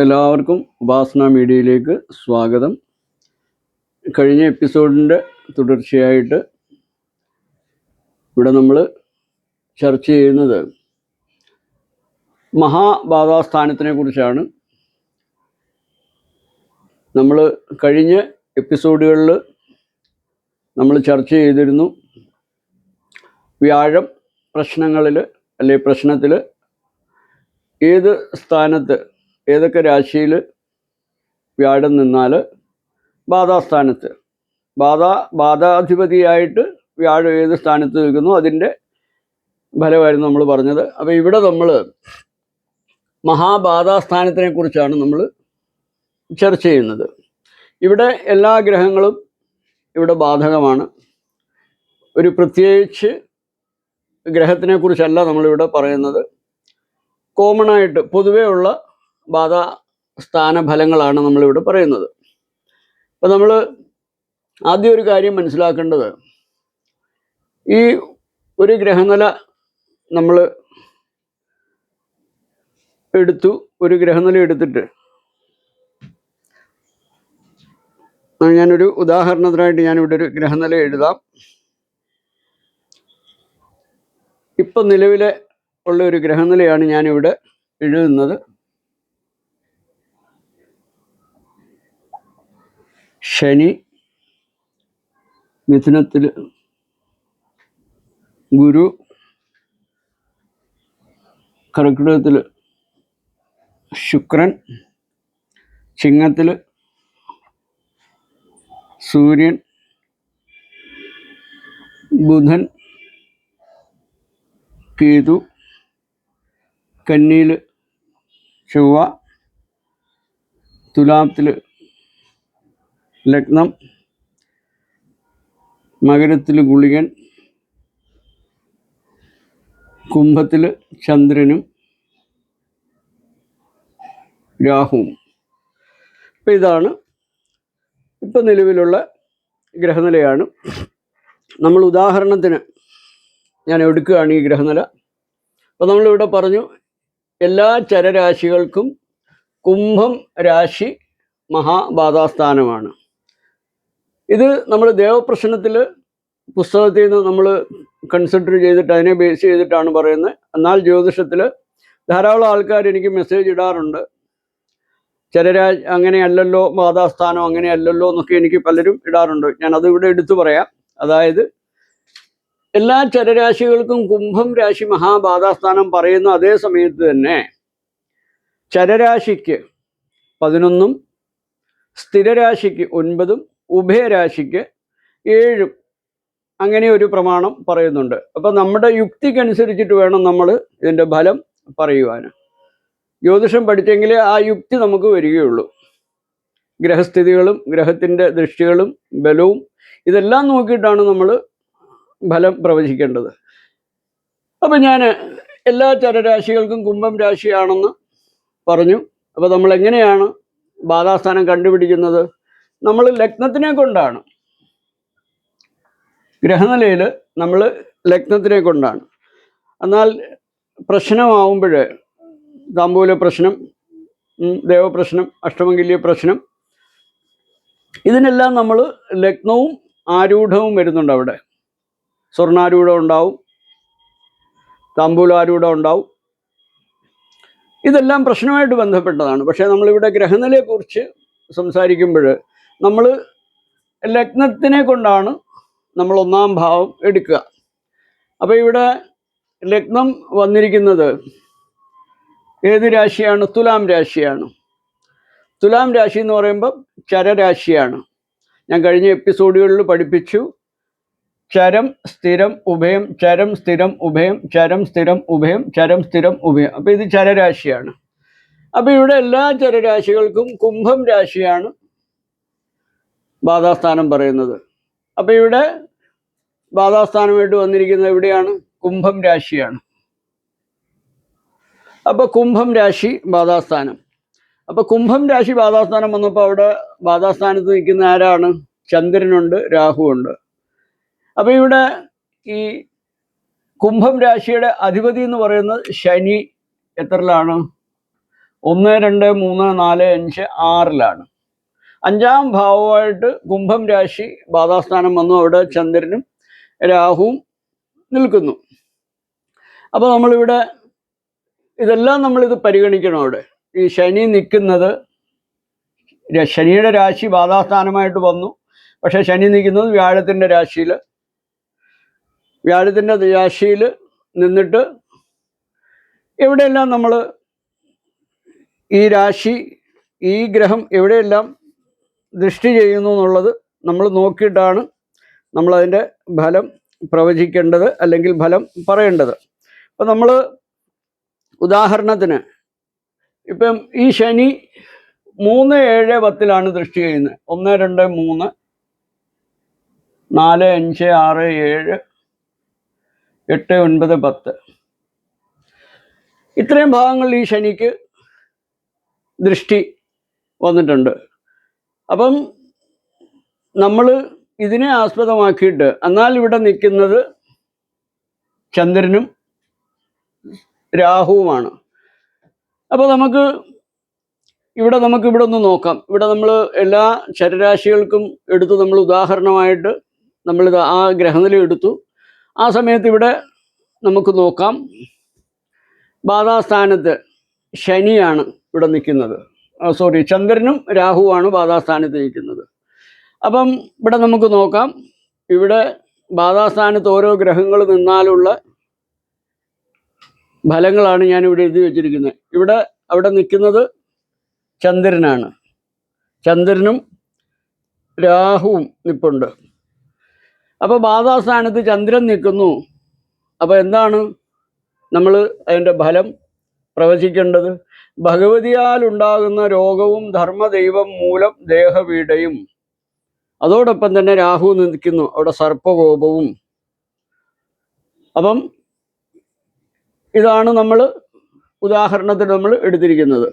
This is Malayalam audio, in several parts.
എല്ലാവർക്കും ഉപാസന മീഡിയയിലേക്ക് സ്വാഗതം. കഴിഞ്ഞ എപ്പിസോഡിന്റെ തുടർച്ചയായിട്ട് ഇവിടെ നമ്മൾ ചർച്ച ചെയ്യുന്നത് മഹാബാധാസ്ഥാനത്തിനെ കുറിച്ചാണ്. നമ്മൾ കഴിഞ്ഞ എപ്പിസോഡുകളിൽ നമ്മൾ ചർച്ച ചെയ്തിരുന്നു. വ്യാഴം പ്രശ്നങ്ങളിൽ അല്ലെ പ്രശ്നത്തിൽ ഏത് സ്ഥാനത്ത് ഏതൊക്കെ രാശിയിൽ വ്യാഴം നിന്നാൽ ബാധാസ്ഥാനത്ത്. ബാധ ബാധാധിപതിയായിട്ട് വ്യാഴം ഏത് സ്ഥാനത്ത് നിൽക്കുന്നു അതിന്റെ ഫലമായിരുന്നു നമ്മൾ പറഞ്ഞത്. അപ്പോൾ ഇവിടെ നമ്മൾ മഹാബാധാസ്ഥാനത്തിനെ കുറിച്ചാണ് നമ്മൾ ചർച്ച ചെയ്യുന്നത്. ഇവിടെ എല്ലാ ഗ്രഹങ്ങളും ഇവിടെ ബാധകമാണ്. ഒരു പ്രത്യേകിച്ച് ഗ്രഹത്തിനെ കുറിച്ചല്ല നമ്മളിവിടെ പറയുന്നത്. കോമൺ ആയിട്ട് പൊതുവേ ഉള്ള ബാധ സ്ഥാനഫലങ്ങളാണ് നമ്മളിവിടെ പറയുന്നത്. അപ്പം നമ്മൾ ആദ്യം ഒരു കാര്യം മനസ്സിലാക്കേണ്ടത്. ഈ ഒരു ഗ്രഹനില നമ്മൾ എടുത്തു ഒരു ഗ്രഹനില എടുത്തിട്ട്. ഞാനൊരു ഉദാഹരണത്തിനായിട്ട് ഞാനിവിടെ ഒരു ഗ്രഹനില എഴുതാം. ഇപ്പം നിലവിലെ ഉള്ള ഒരു ഗ്രഹനിലയാണ് ഞാനിവിടെ എഴുതുന്നത്. ശനി മിഥുനത്തിൽ ഗുരു കർക്കിടകത്തിൽ ശുക്രൻ ചിങ്ങത്തിൽ സൂര്യൻ ബുധൻ കേതു കന്നിയിൽ ചൊവ്വ തുലാത്തിൽ ലഗ്നം മകരത്തിൽ ഗുളികൻ കുംഭത്തിൽ ചന്ദ്രനും രാഹുവും. അപ്പം ഇതാണ്. ഇപ്പം നിലവിലുള്ള ഗ്രഹനിലയാണ്. നമ്മൾ ഉദാഹരണത്തിന് ഞാൻ എടുക്കുകയാണ് ഈ ഗ്രഹനില. അപ്പോൾ നമ്മളിവിടെ പറഞ്ഞു എല്ലാ ചരരാശികൾക്കും കുംഭം രാശി മഹാബാധാസ്ഥാനമാണ്. ഇത് നമ്മൾ ദേവപ്രശ്നത്തിൽ പുസ്തകത്തിൽ നിന്ന് നമ്മൾ കൺസിഡർ ചെയ്തിട്ട് അതിനെ ബേസ് ചെയ്തിട്ടാണ് പറയുന്നത്. എന്നാൽ ജ്യോതിഷത്തിൽ ധാരാളം ആൾക്കാർ എനിക്ക് മെസ്സേജ് ഇടാറുണ്ട്. ചിലരാ അങ്ങനെയല്ലല്ലോ മാതാസ്ഥാനം അങ്ങനെയല്ലല്ലോ എന്നൊക്കെ എനിക്ക് പലരും ഇടാറുണ്ട്. ഞാൻ അത് ഇവിടെ എടുത്തു പറയാം. അതായത് എല്ലാ ചരരാശികൾക്കും കുംഭം രാശി മഹാബാധാസ്ഥാനം പറയുന്ന അതേ സമയത്ത് തന്നെ ചരരാശിക്ക് പതിനൊന്നും സ്ഥിരരാശിക്ക് ഒൻപതും ഉഭയരാശിക്ക് ഏഴും അങ്ങനെ ഒരു പ്രമാണം പറയുന്നുണ്ട്. അപ്പം നമ്മുടെ യുക്തിക്കനുസരിച്ചിട്ട് വേണം നമ്മൾ ഇതിന്റെ ഫലം പറയുവാൻ ജ്യോതിഷം പഠിച്ചെങ്കിൽ ആ യുക്തി നമുക്ക് വരികയുള്ളൂ. ഗ്രഹസ്ഥിതികളും ഗ്രഹത്തിന്റെ ദൃഷ്ടികളും ബലവും ഇതെല്ലാം നോക്കിയിട്ടാണ് നമ്മൾ ഫലം പ്രവചിക്കേണ്ടത്. അപ്പം ഞാൻ എല്ലാ ചരരാശികൾക്കും കുംഭം രാശിയാണെന്ന് പറഞ്ഞു. അപ്പോൾ നമ്മൾ എങ്ങനെയാണ് ബാധാസ്ഥാനം കണ്ടുപിടിക്കുന്നത്? നമ്മൾ ലഗ്നത്തിനെ കൊണ്ടാണ്. ഗ്രഹനിലയിൽ നമ്മൾ ലഗ്നത്തിനെ കൊണ്ടാണ്. എന്നാൽ പ്രശ്നമാവുമ്പോൾ താമ്പൂല പ്രശ്നം ദേവപ്രശ്നം അഷ്ടമംഗല്യ പ്രശ്നം ഇതിനെല്ലാം നമ്മൾ ലഗ്നവും ആരൂഢവും വരുന്നുണ്ട് അവിടെ. സ്വർണാരൂഢം ഉണ്ടാവും താമ്പൂലാരൂഢം ഉണ്ടാവും. ഇതെല്ലാം പ്രശ്നമായിട്ട് ബന്ധപ്പെട്ടതാണ്. പക്ഷേ നമ്മളിവിടെ ഗ്രഹനിലയെക്കുറിച്ച് സംസാരിക്കുമ്പോൾ നമ്മൾ ലഗ്നത്തിനെ കൊണ്ടാണ് നമ്മൾ ഒന്നാം ഭാവം എടുക്കുക. അപ്പോൾ ഇവിടെ ലഗ്നം വന്നിരിക്കുന്നത് ഏത് രാശിയാണ്? തുലാം രാശിയാണ്. തുലാം രാശി എന്ന് പറയുമ്പം ചരരാശിയാണ്. ഞാൻ കഴിഞ്ഞ എപ്പിസോഡുകളിൽ പഠിപ്പിച്ചു. ചരം സ്ഥിരം ഉഭയം ചരം സ്ഥിരം ഉഭയം ചരം സ്ഥിരം ഉഭയം ചരം സ്ഥിരം ഉഭയം. അപ്പോൾ ഇത് ചരരാശിയാണ്. അപ്പോൾ ഇവിടെ എല്ലാ ചരരാശികൾക്കും കുംഭം രാശിയാണ്. ബാധാസ്ഥാനം പറയുന്നത്. അപ്പോൾ ഇവിടെ ബാധാസ്ഥാനമായിട്ട് വന്നിരിക്കുന്നത് എവിടെയാണ്? കുംഭം രാശിയാണ്. അപ്പോൾ കുംഭം രാശി ബാധാസ്ഥാനം. അപ്പോൾ കുംഭം രാശി ബാധാസ്ഥാനം വന്നപ്പോൾ അവിടെ ബാധാസ്ഥാനത്ത് നിൽക്കുന്ന ആരാണ്? ചന്ദ്രനുണ്ട് രാഹുവുണ്ട്. അപ്പോൾ ഇവിടെ ഈ കുംഭം രാശിയുടെ അധിപതി എന്ന് പറയുന്നത് ശനി എത്രയിലാണ് ഒന്ന് രണ്ട് മൂന്ന് നാല് അഞ്ച് ആറിലാണ്. അഞ്ചാം ഭാവമായിട്ട് കുംഭം രാശി ബാധാസ്ഥാനം വന്നു. അവിടെ ചന്ദ്രനും രാഹുവും നിൽക്കുന്നു. അപ്പോൾ നമ്മളിവിടെ ഇതെല്ലാം നമ്മളിത് പരിഗണിക്കണം അവിടെ. ഈ ശനി നിൽക്കുന്നത് ശനിയുടെ രാശി ബാധാസ്ഥാനമായിട്ട് വന്നു. പക്ഷേ ശനി നിൽക്കുന്നത് വ്യാഴത്തിന്റെ രാശിയിൽ. വ്യാഴത്തിന്റെ രാശിയിൽ നിന്നിട്ട് എവിടെയെല്ലാം നമ്മൾ ഈ രാശി ഈ ഗ്രഹം എവിടെയെല്ലാം ദൃഷ്ടി ചെയ്യുന്നു എന്നുള്ളത് നമ്മൾ നോക്കിയിട്ടാണ് നമ്മളതിന്റെ ഫലം പ്രവചിക്കേണ്ടത് അല്ലെങ്കിൽ ഫലം പറയേണ്ടത്. അപ്പം നമ്മൾ ഉദാഹരണത്തിന് ഇപ്പം ഈ ശനി മൂന്ന് ഏഴ് പത്തിലാണ് ദൃഷ്ടി ചെയ്യുന്നത്. ഒന്ന് രണ്ട് മൂന്ന് നാല് അഞ്ച് ആറ് ഏഴ് എട്ട് ഒൻപത് പത്ത്. ഇത്രയും ഭാഗങ്ങളിൽ ഈ ശനിക്ക് ദൃഷ്ടി വന്നിട്ടുണ്ട്. അപ്പം നമ്മൾ ഇതിനെ ആസ്പദമാക്കിയിട്ട് എന്നാൽ ഇവിടെ നിൽക്കുന്നത് ചന്ദ്രനും രാഹുവുമാണ്. അപ്പോൾ നമുക്ക് ഇവിടെ നമുക്ക് ഇവിടെ ഒന്ന് നോക്കാം. ഇവിടെ നമ്മൾ എല്ലാ ചരരാശികൾക്കും എടുത്ത് നമ്മൾ ഉദാഹരണമായിട്ട് നമ്മളിത് ആ ഗ്രഹനില എടുത്തു. ആ സമയത്ത് ഇവിടെ നമുക്ക് നോക്കാം. ബാധാസ്ഥാനത്ത് ശനിയാണ് ഇവിടെ നിൽക്കുന്നത്. സോറി ചന്ദ്രനും രാഹുവാണ് ബാധാസ്ഥാനത്ത് നിൽക്കുന്നത് അപ്പം ഇവിടെ നമുക്ക് നോക്കാം. ഇവിടെ ബാധാസ്ഥാനത്ത് ഓരോ ഗ്രഹങ്ങൾ നിന്നാലുള്ള ഫലങ്ങളാണ് ഞാൻ ഇവിടെ എഴുതി വെച്ചിരിക്കുന്നത്. ഇവിടെ അവിടെ നിൽക്കുന്നത് ചന്ദ്രനാണ്. ചന്ദ്രനും രാഹുവും നിൽപ്പുണ്ട് അപ്പോൾ ബാധാസ്ഥാനത്ത് ചന്ദ്രൻ നിൽക്കുന്നു. അപ്പോൾ എന്താണ് നമ്മൾ അതിന്റെ ഫലം? പ്രവചിക്കേണ്ടത് ഭഗവതിയാൽ ഉണ്ടാകുന്ന രോഗവും ധർമ്മദൈവം മൂലം ദേഹവീടയും അതോടൊപ്പം തന്നെ രാഹു നിൽക്കുന്നു അവിടെ സർപ്പകോപവും. അപ്പം ഇതാണ് നമ്മൾ ഉദാഹരണത്തിന് നമ്മൾ എടുത്തിരിക്കുന്നത്.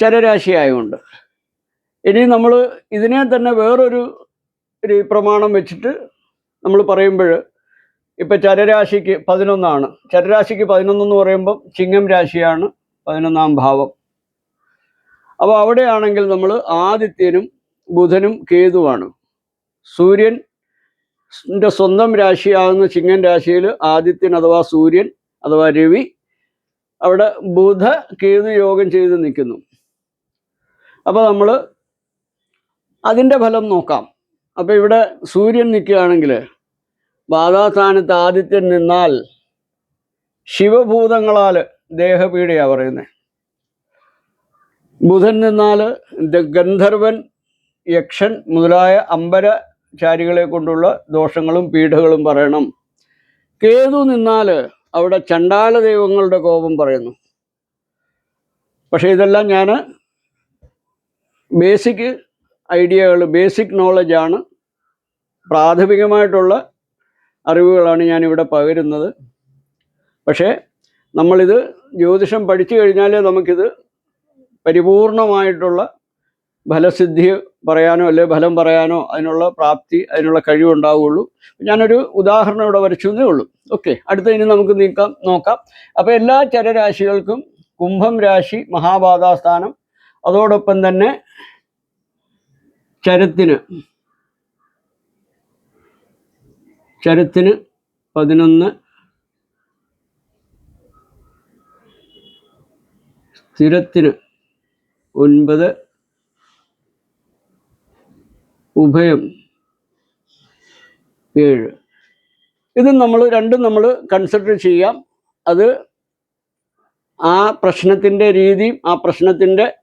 ചരരാശിയായുണ്ട് ഇനി നമ്മൾ ഇതിനെ തന്നെ വേറൊരു പ്രമാണം വെച്ചിട്ട് നമ്മൾ പറയുമ്പോൾ ഇപ്പം ചരരാശിക്ക് പതിനൊന്നാണ്. ചരരാശിക്ക് പതിനൊന്നെന്ന് പറയുമ്പം ചിങ്ങം രാശിയാണ് പതിനൊന്നാം ഭാവം. അപ്പോൾ അവിടെയാണെങ്കിൽ നമ്മൾ ആദിത്യനും ബുധനും കേതുവാണ്. സൂര്യൻ സ്വന്തം രാശിയാകുന്ന ചിങ്ങൻ രാശിയിൽ ആദിത്യൻ അഥവാ സൂര്യൻ അഥവാ രവി അവിടെ ബുധ കേതു യോഗം ചെയ്ത് നിൽക്കുന്നു. അപ്പോൾ നമ്മൾ അതിന്റെ ഫലം നോക്കാം. അപ്പോൾ ഇവിടെ സൂര്യൻ നിൽക്കുകയാണെങ്കിൽ ബാധാസ്ഥാനത്ത് ആദിത്യൻ നിന്നാൽ ശിവഭൂതങ്ങളാൽ ദേഹപീഡയാണ് പറയുന്നത് ബുധൻ നിന്നാൽ ഗന്ധർവൻ യക്ഷൻ മുതലായ അമ്പരചാരികളെ കൊണ്ടുള്ള ദോഷങ്ങളും പീഠകളും പറയണം. കേതു നിന്നാൽ അവിടെ ചണ്ടാല ദൈവങ്ങളുടെ കോപം പറയുന്നു. പക്ഷേ ഇതെല്ലാം ഞാൻ ബേസിക് ഐഡിയകൾ ബേസിക് നോളജാണ് പ്രാഥമികമായിട്ടുള്ള അറിവുകളാണ് ഞാനിവിടെ പകരുന്നത്. പക്ഷേ നമ്മളിത് ജ്യോതിഷം പഠിച്ചു കഴിഞ്ഞാലേ നമുക്കിത് പരിപൂർണമായിട്ടുള്ള ഫലസിദ്ധി പറയാനോ അല്ലെ ഫലം പറയാനോ അതിനുള്ള പ്രാപ്തി അതിനുള്ള കഴിവുണ്ടാവുകയുള്ളൂ ഞാനൊരു ഉദാഹരണം ഇവിടെ വരച്ചതേ ഉള്ളൂ. ഓക്കെ അടുത്ത ഇനി നമുക്ക് നീക്കാം നോക്കാം. അപ്പോൾ എല്ലാ ചരരാശികൾക്കും കുംഭം രാശി മഹാബാധാസ്ഥാനം അതോടൊപ്പം തന്നെ ചരത്തിന് ചരത്തിന് പതിനൊന്ന്. സ്ഥിരത്തിന് ഒൻപത്. ഉഭയം ഏഴ്. ഇത് നമ്മൾ രണ്ടും നമ്മൾ കൺസിഡർ ചെയ്യാം. അത് ആ പ്രശ്നത്തിന്റെ രീതിയും ആ പ്രശ്നത്തിന്റെ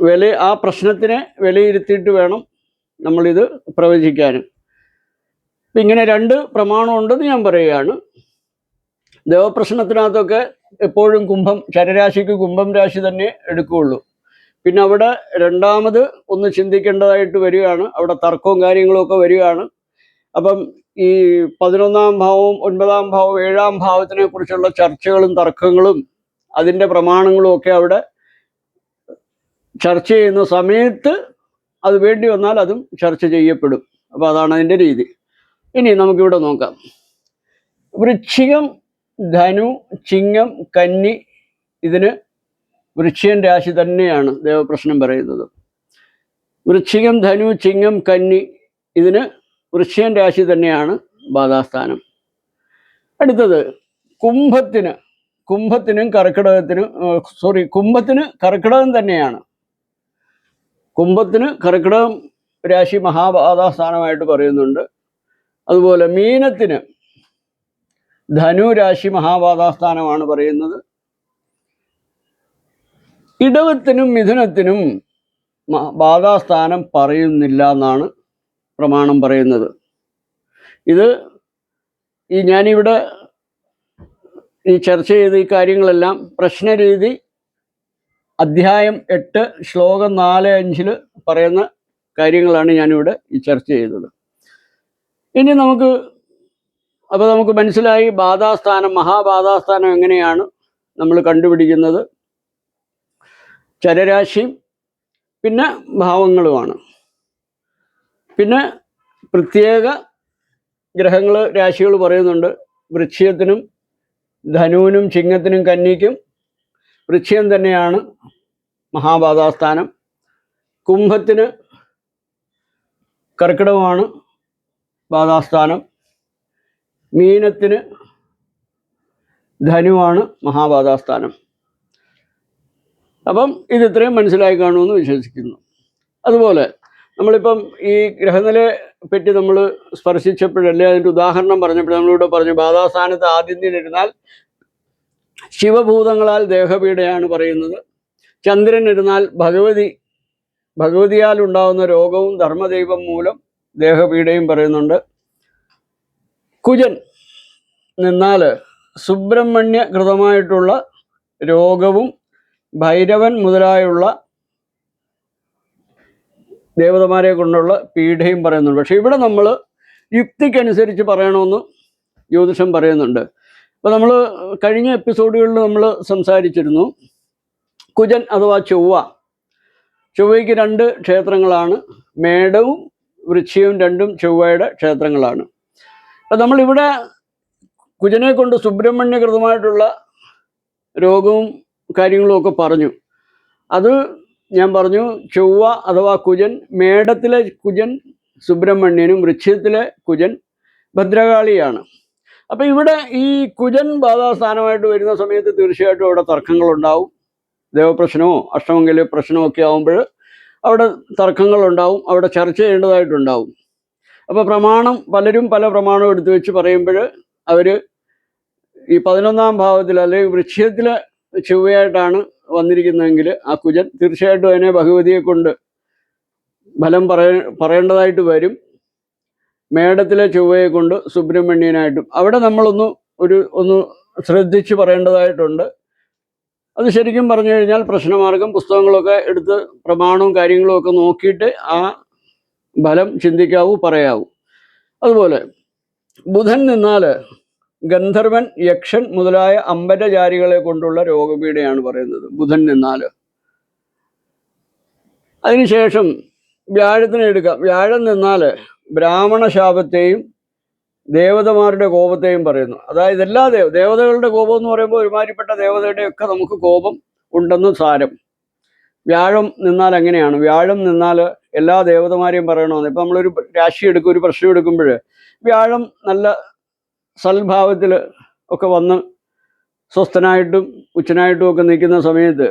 വില ആ പ്രശ്നത്തിനെ വിലയിരുത്തിയിട്ട് വേണം നമ്മളിത് പ്രവചിക്കാനും. ഇങ്ങനെ രണ്ട് പ്രമാണമുണ്ടെന്ന് ഞാൻ പറയുകയാണ്. ദേവപ്രശ്നത്തിനകത്തൊക്കെ എപ്പോഴും കുംഭം ചരരാശിക്ക് കുംഭം രാശി തന്നെ എടുക്കുകയുള്ളൂ. പിന്നെ അവിടെ രണ്ടാമത് ഒന്ന് ചിന്തിക്കേണ്ടതായിട്ട് വരികയാണ്. അവിടെ തർക്കവും കാര്യങ്ങളും ഒക്കെ വരികയാണ്. അപ്പം ഈ പതിനൊന്നാം ഭാവവും ഒൻപതാം ഭാവവും ഏഴാം ഭാവത്തിനെ കുറിച്ചുള്ള ചർച്ചകളും തർക്കങ്ങളും അതിന്റെ പ്രമാണങ്ങളും ഒക്കെ അവിടെ ചർച്ച ചെയ്യുന്ന സമയത്ത് അത് വേണ്ടി വന്നാൽ അതും ചർച്ച ചെയ്യപ്പെടും. അപ്പോൾ അതാണ് അതിന്റെ രീതി. ഇനി നമുക്കിവിടെ നോക്കാം. വൃശ്ചികം ധനു ചിങ്ങം കന്നി ഇതിന് വൃശ്ചികൻ രാശി തന്നെയാണ് ദേവപ്രശ്നം പറയുന്നത്. വൃശ്ചികം ധനു ചിങ്ങം കന്നി ഇതിന് വൃശ്ചികൻ രാശി തന്നെയാണ് ബാധാസ്ഥാനം. അടുത്തത് കുംഭത്തിന് കുംഭത്തിനും കർക്കിടകത്തിനും സോറി കുംഭത്തിന് കർക്കിടകം തന്നെയാണ്. കുംഭത്തിന് കർക്കിടകം രാശി മഹാബാധാസ്ഥാനമായിട്ട് പറയുന്നുണ്ട്. അതുപോലെ മീനത്തിന് ധനുരാശി മഹാപാതാസ്ഥാനമാണ് പറയുന്നത്. ഇടവത്തിനും മിഥുനത്തിനും ബാധാസ്ഥാനം പറയുന്നില്ല എന്നാണ് പ്രമാണം പറയുന്നത്. ഇത് ഈ ഞാനിവിടെ ഈ ചർച്ച ചെയ്ത ഈ കാര്യങ്ങളെല്ലാം പ്രശ്നരീതി അധ്യായം എട്ട് ശ്ലോകം നാല് അഞ്ചിൽ പറയുന്ന കാര്യങ്ങളാണ് ഞാനിവിടെ ഈ ചർച്ച ചെയ്തത്. ഇനി നമുക്ക് അപ്പോൾ നമുക്ക് മനസ്സിലായി ബാധാസ്ഥാനം മഹാബാധാസ്ഥാനം എങ്ങനെയാണ് നമ്മൾ കണ്ടുപിടിക്കുന്നത്. ചരരാശിയും പിന്നെ ഭാവങ്ങളുമാണ്. പിന്നെ പ്രത്യേക ഗ്രഹങ്ങൾ രാശികൾ പറയുന്നുണ്ട്. വൃക്ഷത്തിനും ധനുവിനും ചിങ്ങത്തിനും കന്നിക്കും വൃക്ഷം തന്നെയാണ് മഹാബാധാസ്ഥാനം. കുംഭത്തിന് കർക്കിടകമാണ് ബാധാസ്ഥാനം. മീനത്തിന് ധനുവാണ് മഹാബാധാസ്ഥാനം. അപ്പം ഇത് ഇത്രയും മനസ്സിലായി കാണുമെന്ന് വിശ്വസിക്കുന്നു. അതുപോലെ നമ്മളിപ്പം ഈ ഗ്രഹനിലയെ പറ്റി നമ്മൾ സ്പർശിച്ചപ്പോഴല്ലേ അതിന്റെ ഉദാഹരണം പറഞ്ഞപ്പോൾ നമ്മളിവിടെ പറഞ്ഞു ബാധാസ്ഥാനത്ത് ഇരുന്നാൽ ശിവഭൂതങ്ങളാൽ ദേഹപീഡയാണ് പറയുന്നത്. ചന്ദ്രൻ ഇരുന്നാൽ ഭഗവതി ഭഗവതിയാൽ ഉണ്ടാകുന്ന രോഗവും ധർമ്മദൈവം മൂലം ദേഹപീഡയും പറയുന്നുണ്ട്. കുജൻ നിന്നാൽ സുബ്രഹ്മണ്യ കൃതമായിട്ടുള്ള രോഗവും ഭൈരവൻ മുതലായുള്ള ദേവതമാരെ കൊണ്ടുള്ള പീഡയും പറയുന്നുണ്ട്. പക്ഷെ ഇവിടെ നമ്മൾ യുക്തിക്കനുസരിച്ച് പറയണമെന്ന് ജ്യോതിഷം പറയുന്നുണ്ട്. അപ്പോൾ നമ്മൾ കഴിഞ്ഞ എപ്പിസോഡുകളിൽ നമ്മൾ സംസാരിച്ചിരുന്നു കുജൻ അഥവാ ചൊവ്വ. ചൊവ്വയ്ക്ക് രണ്ട് ക്ഷേത്രങ്ങളാണ് മേടവും വൃശ്ചികവും രണ്ടും ചൊവ്വയുടെ ക്ഷേത്രങ്ങളാണ്. അപ്പം നമ്മളിവിടെ കുജനെ കൊണ്ട് സുബ്രഹ്മണ്യകൃതമായിട്ടുള്ള രോഗവും കാര്യങ്ങളും ഒക്കെ പറഞ്ഞു. അത് ഞാൻ പറഞ്ഞു ചൊവ്വ അഥവാ കുജൻ മേടത്തിലെ കുജൻ സുബ്രഹ്മണ്യനും വൃശ്ചികത്തിലെ കുജൻ ഭദ്രകാളിയാണ്. അപ്പം ഇവിടെ ഈ കുജൻ ബാധാസ്ഥാനമായിട്ട് വരുന്ന സമയത്ത് തീർച്ചയായിട്ടും അവിടെ തർക്കങ്ങളുണ്ടാവും. ദേവപ്രശ്നമോ അഷ്ടമംഗല പ്രശ്നമോ ഒക്കെ ആകുമ്പോൾ അവിടെ തർക്കങ്ങളുണ്ടാവും അവിടെ ചർച്ച ചെയ്യേണ്ടതായിട്ടുണ്ടാവും. അപ്പോൾ പ്രമാണം പലരും പല പ്രമാണം എടുത്തു വെച്ച് പറയുമ്പോൾ അവർ ഈ പതിനൊന്നാം ഭാവത്തിൽ അല്ലെങ്കിൽ വൃക്ഷത്തിൽ ചൊവ്വയായിട്ടാണ് വന്നിരിക്കുന്നതെങ്കിൽ ആ കുജൻ തീർച്ചയായിട്ടും അതിനെ ഭഗവതിയെ കൊണ്ട് ഫലം പറയ പറയേണ്ടതായിട്ട് വരും. മേടത്തിലെ ചൊവ്വയെ കൊണ്ട് സുബ്രഹ്മണ്യനായിട്ടും. അവിടെ നമ്മളൊന്ന് ഒരു ഒന്ന് ശ്രദ്ധിച്ച് പറയേണ്ടതായിട്ടുണ്ട്. അത് ശരിക്കും പറഞ്ഞു കഴിഞ്ഞാൽ പ്രശ്നമാർഗം പുസ്തകങ്ങളൊക്കെ എടുത്ത് പ്രമാണവും കാര്യങ്ങളും ഒക്കെ നോക്കിയിട്ട് ആ ഫലം ചിന്തിക്കാവൂ പറയാവൂ. അതുപോലെ ബുധൻ നിന്നാൽ ഗന്ധർവൻ യക്ഷൻ മുതലായ അമ്പരചാരികളെ കൊണ്ടുള്ള രോഗപീഠയാണ് പറയുന്നത്. ബുധൻ നിന്നാൽ. അതിനുശേഷം വ്യാഴത്തിനെ എടുക്കാം. വ്യാഴം നിന്നാൽ ബ്രാഹ്മണ ശാപത്തെയും ദേവതമാരുടെ കോപത്തെയും പറയുന്നു. അതായത് എല്ലാ ദേവ ദേവതകളുടെ കോപം എന്ന് പറയുമ്പോൾ ഒരുമാതിരിപ്പെട്ട ദേവതയുടെയൊക്കെ നമുക്ക് കോപം ഉണ്ടെന്ന് സാരം. വ്യാഴം നിന്നാൽ എങ്ങനെയാണ്? വ്യാഴം നിന്നാൽ എല്ലാ ദേവതമാരെയും പറയണമെന്ന് ഇപ്പം നമ്മളൊരു രാശി എടുക്കും ഒരു പ്രശ്നം എടുക്കുമ്പോൾ വ്യാഴം നല്ല സൽഭാവത്തിൽ ഒക്കെ വന്ന് സ്വസ്ഥനായിട്ടും ഉച്ചനായിട്ടും ഒക്കെ നിൽക്കുന്ന സമയത്ത്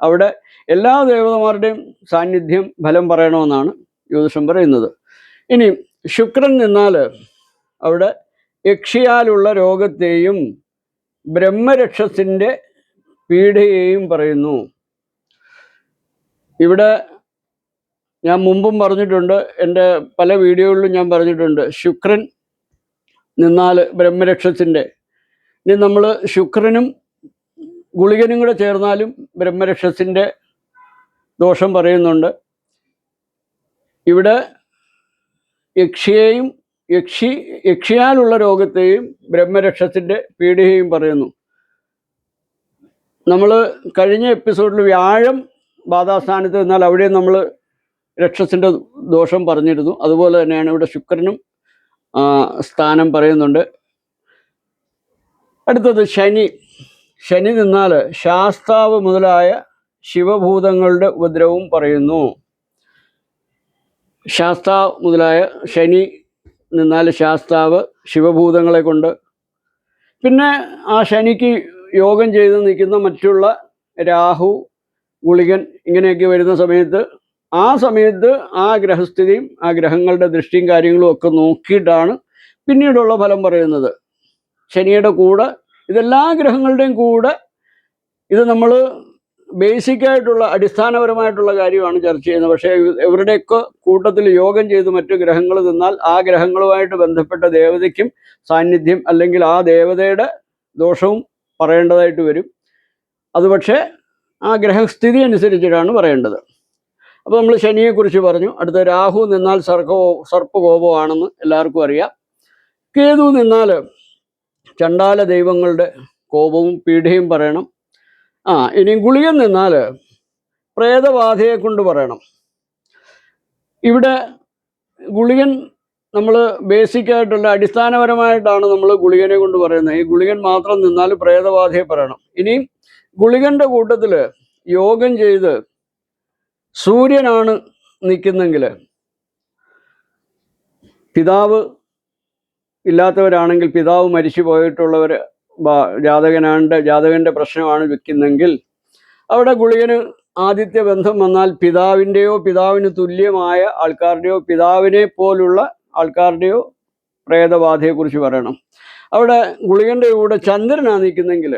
അവിടെ എല്ലാ ദേവതമാരുടെയും സാന്നിധ്യം ഫലം പറയണമെന്നാണ് ജ്യോതിഷം പറയുന്നത്. ഇനി ശുക്രൻ നിന്നാൽ അവിടെ യക്ഷിയാലുള്ള രോഗത്തെയും ബ്രഹ്മരക്ഷസിന്റെ പീഡയെയും പറയുന്നു. ഇവിടെ ഞാൻ മുമ്പും പറഞ്ഞിട്ടുണ്ട് എന്റെ പല വീഡിയോകളിലും ഞാൻ പറഞ്ഞിട്ടുണ്ട് ശുക്രൻ നിന്നാൽ ബ്രഹ്മരക്ഷസിന്റെ. ഇനി നമ്മൾ ശുക്രനും ഗുളികനും കൂടെ ചേർന്നാലും ബ്രഹ്മരക്ഷസിന്റെ ദോഷം പറയുന്നുണ്ട്. ഇവിടെ യക്ഷിയെയും യക്ഷി യക്ഷിയാലുള്ള രോഗത്തെയും ബ്രഹ്മരക്ഷത്തിന്റെ പീഡികയും പറയുന്നു. നമ്മൾ കഴിഞ്ഞ എപ്പിസോഡിൽ വ്യാഴം ബാധാസ്ഥാനത്ത് എന്നാൽ അവിടെ നമ്മൾ രക്ഷസിന്റെ ദോഷം പറഞ്ഞിരുന്നു. അതുപോലെ തന്നെയാണ് ഇവിടെ ശുക്രനും സ്ഥാനം പറയുന്നുണ്ട്. അടുത്തത് ശനി. ശനി നിന്നാൽ ശാസ്താവ് മുതലായ ശിവഭൂതങ്ങളുടെ ഉപദ്രവവും പറയുന്നു. ശാസ്താവ് മുതലായ ശനി നിന്നാൽ ശാസ്താവ് ശിവഭൂതങ്ങളെ കൊണ്ട്. പിന്നെ ആ ശനിക്ക് യോഗം ചെയ്ത് നിൽക്കുന്ന മറ്റുള്ള രാഹു ഗുളികൻ ഇങ്ങനെയൊക്കെ വരുന്ന സമയത്ത് ആ സമയത്ത് ആ ഗ്രഹസ്ഥിതിയും ആ ഗ്രഹങ്ങളുടെ ദൃഷ്ടിയും കാര്യങ്ങളും ഒക്കെ നോക്കിയിട്ടാണ് പിന്നീടുള്ള ഫലം പറയുന്നത്. ശനിയുടെ കൂടെ ഇതെല്ലാ ഗ്രഹങ്ങളുടെയും കൂടെ ഇത് നമ്മൾ ബേസിക് ആയിട്ടുള്ള അടിസ്ഥാനപരമായിട്ടുള്ള കാര്യമാണ് ചർച്ച ചെയ്യുന്നത്. പക്ഷേ ഇവ- ഇവരുടെയൊക്കെ കൂട്ടത്തിൽ യോഗം ചെയ്ത് മറ്റു ഗ്രഹങ്ങൾ നിന്നാൽ ആ ഗ്രഹങ്ങളുമായിട്ട് ബന്ധപ്പെട്ട ദേവതയ്ക്കും സാന്നിധ്യം അല്ലെങ്കിൽ ആ ദേവതയുടെ ദോഷവും പറയേണ്ടതായിട്ട് വരും. അത് പക്ഷേ ആ ഗ്രഹസ്ഥിതി അനുസരിച്ചിട്ടാണ് പറയേണ്ടത്. അപ്പോൾ നമ്മൾ ശനിയെക്കുറിച്ച് പറഞ്ഞു. അടുത്ത രാഹു നിന്നാൽ സർക്കോ സർപ്പകോപമാണെന്ന് എല്ലാവർക്കും അറിയാം. കേതു നിന്നാൽ ചണ്ടാല ദൈവങ്ങളുടെ കോപവും പീഡയും പറയണം. ആ ഇനി ഗുളിക നിന്നാൽ പ്രേതബാധയെ കൊണ്ട് പറയണം. ഇവിടെ ഗുളികൻ നമ്മൾ ബേസിക്കായിട്ടുള്ള അടിസ്ഥാനപരമായിട്ടാണ് നമ്മൾ ഗുളികനെ കൊണ്ട് പറയുന്നത്. ഈ ഗുളികൻ മാത്രം നിന്നാൽ പ്രേതബാധയെ പറയണം. ഇനിയും ഗുളികന്റെ കൂട്ടത്തിൽ യോഗം ചെയ്ത് സൂര്യനാണ് നിൽക്കുന്നെങ്കിൽ പിതാവ് ഇല്ലാത്തവരാണെങ്കിൽ പിതാവ് മരിച്ചു പോയിട്ടുള്ളവർ ജാതകനാണ്ട് ജാതകന്റെ പ്രശ്നമാണ് വെക്കുന്നെങ്കിൽ അവിടെ ഗുളികന് ആദിത്യ ബന്ധം വന്നാൽ പിതാവിന്റെയോ പിതാവിന് തുല്യമായ ആൾക്കാരുടെയോ പിതാവിനെ പോലുള്ള ആൾക്കാരുടെയോ പ്രേതബാധയെക്കുറിച്ച് പറയണം. അവിടെ ഗുളികന്റെ കൂടെ ചന്ദ്രനാണ് നിൽക്കുന്നെങ്കിൽ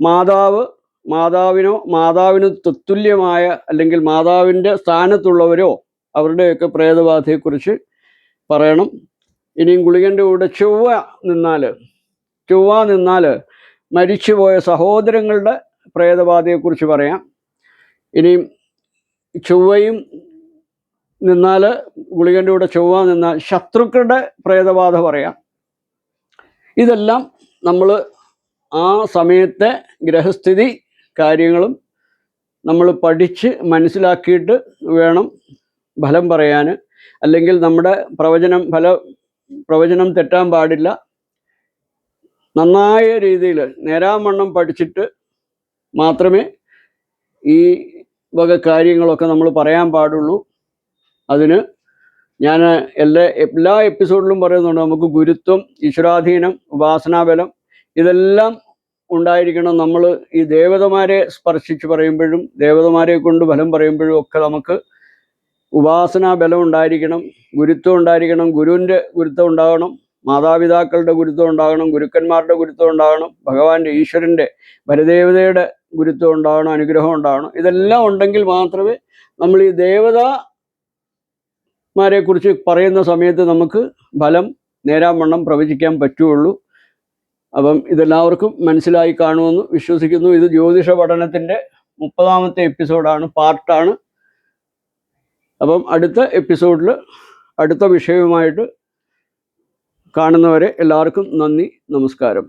മാതാവ് മാതാവിനോ മാതാവിന് തുല്യമായ അല്ലെങ്കിൽ മാതാവിന്റെ സ്ഥാനത്തുള്ളവരോ അവരുടെയൊക്കെ പ്രേതബാധയെക്കുറിച്ച് പറയണം. ഇനിയും ഗുളികന്റെ കൂടെ ചൊവ്വ നിന്നാൽ ചൊവ്വ നിന്നാൽ മരിച്ചുപോയ സഹോദരങ്ങളുടെ പ്രേതബാധയെക്കുറിച്ച് പറയാം. ഇനിയും ചൊവ്വയും നിന്നാൽ ഗുളികന്റെ കൂടെ ചൊവ്വ നിന്നാൽ ശത്രുക്കളുടെ പ്രേതബാധ പറയാം. ഇതെല്ലാം നമ്മൾ ആ സമയത്തെ ഗ്രഹസ്ഥിതി കാര്യങ്ങളും നമ്മൾ പഠിച്ച് മനസ്സിലാക്കിയിട്ട് വേണം ഫലം പറയാൻ അല്ലെങ്കിൽ നമ്മുടെ പ്രവചനം ഫല പ്രവചനം തെറ്റാൻ പാടില്ല. നന്നായ രീതിയിൽ നേരാമണ്ണം പഠിച്ചിട്ട് മാത്രമേ ഈ വക കാര്യങ്ങളൊക്കെ നമ്മൾ പറയാൻ പാടുള്ളൂ. അതിന് ഞാൻ എല്ലാ എല്ലാ എപ്പിസോഡിലും പറയുന്നുണ്ട് നമുക്ക് ഗുരുത്വം ഈശ്വരാധീനം ഉപാസനാബലം ഇതെല്ലാം ഉണ്ടായിരിക്കണം. നമ്മൾ ഈ ദേവതമാരെ സ്പർശിച്ച് പറയുമ്പോഴും ദേവതമാരെ കൊണ്ട് ഫലം പറയുമ്പോഴും ഒക്കെ നമുക്ക് ഉപാസനാബലം ഉണ്ടായിരിക്കണം ഗുരുത്വം ഉണ്ടായിരിക്കണം ഗുരുവിന്റെ ഗുരുത്വം ഉണ്ടാകണം മാതാപിതാക്കളുടെ ഗുരുത്വം ഉണ്ടാകണം ഗുരുക്കന്മാരുടെ ഗുരുത്വം ഉണ്ടാകണം ഭഗവാന്റെ ഈശ്വരന്റെ ഭരദേവതയുടെ ഗുരുത്വം ഉണ്ടാകണം അനുഗ്രഹം ഉണ്ടാകണം. ഇതെല്ലാം ഉണ്ടെങ്കിൽ മാത്രമേ നമ്മൾ ഈ ദേവതമാരെ കുറിച്ച് പറയുന്ന സമയത്ത് നമുക്ക് ഫലം നേരാവണ്ണം പ്രവചിക്കാൻ പറ്റുള്ളൂ അപ്പം ഇതെല്ലാവർക്കും മനസ്സിലായി കാണുമെന്ന് വിശ്വസിക്കുന്നു. ഇത് ജ്യോതിഷ പഠനത്തിന്റെ മുപ്പതാമത്തെ എപ്പിസോഡാണ് പാർട്ടാണ്. അപ്പം അടുത്ത എപ്പിസോഡിൽ അടുത്ത വിഷയവുമായിട്ട് കാണുന്നവരെ എല്ലാവർക്കും നന്ദി നമസ്കാരം.